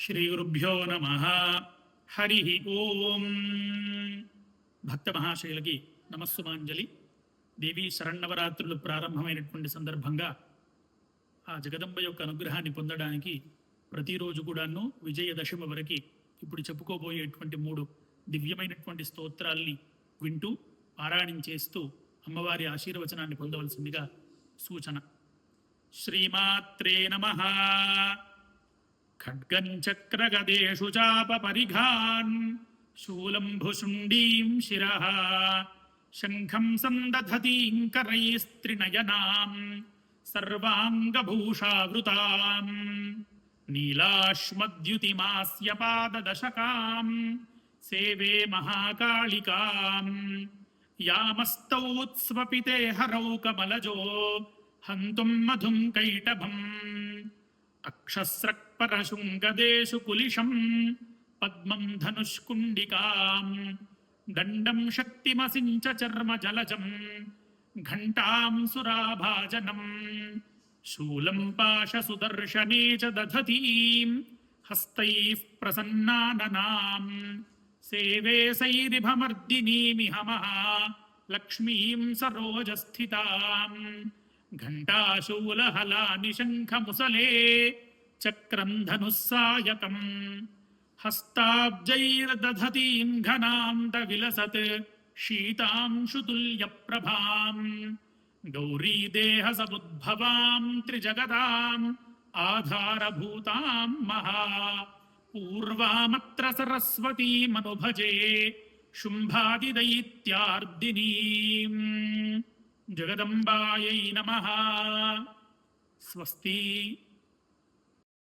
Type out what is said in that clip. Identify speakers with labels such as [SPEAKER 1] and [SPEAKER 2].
[SPEAKER 1] శ్రీగురుభ్యో నమ హరి ఓం భక్త మహాశైలకి నమస్సుమాంజలి. దేవీ శరణవరాత్రులు ప్రారంభమైనటువంటి సందర్భంగా ఆ జగదంబ యొక్క అనుగ్రహాన్ని పొందడానికి ప్రతిరోజు కూడాను విజయదశమి వరకు ఇప్పుడు చెప్పుకోబోయేటువంటి మూడు దివ్యమైనటువంటి స్తోత్రాల్ని వింటూ పారాయణం చేస్తూ అమ్మవారి ఆశీర్వచనాన్ని పొందవలసిందిగా సూచన. శ్రీమాత్రే నమ. खड्गञ्चक्रगदेषु चापपरिघान्, शूलम्भुशुण्डीं शिरः, शङ्खं सन्दधतीं करैस्त्रिनयनाम्, सर्वाङ्गभूषावृताम् नीलाश्मद्युतिमास्य पाददशकाम् सेवे महाकालिकाम् यामस्तौत्स्वपिते हरौ कमलजो हन्तुम् मधुम् कैटभम्। अक्षस्रक्परशुङ्गदेषु कुलिशम् पद्मम् धनुष्कुण्डिकाम् दण्डम् शक्तिमसिञ्च चर्म जलजम् घण्टाम् सुराभाजनम् शूलम् पाशसुदर्शने च दधतीम्, हस्तैः प्रसन्नाननाम्, सेवे हम लक्ष्मीम् सरोजस्थिताम्। సైరిభమర్దినీమిహ మహా లక్ష్మీం సరోజస్థితాం ఘంటాశూలహలాని శంఖముసలే చక్రం ధనుస్సాయకం హస్తాబ్జైర్దధతీం ఘనాంత విలసత్ శీతాంశుతుల్యప్రభాం గౌరీదేహ जगदम्बायै नमः। स्वस्ति।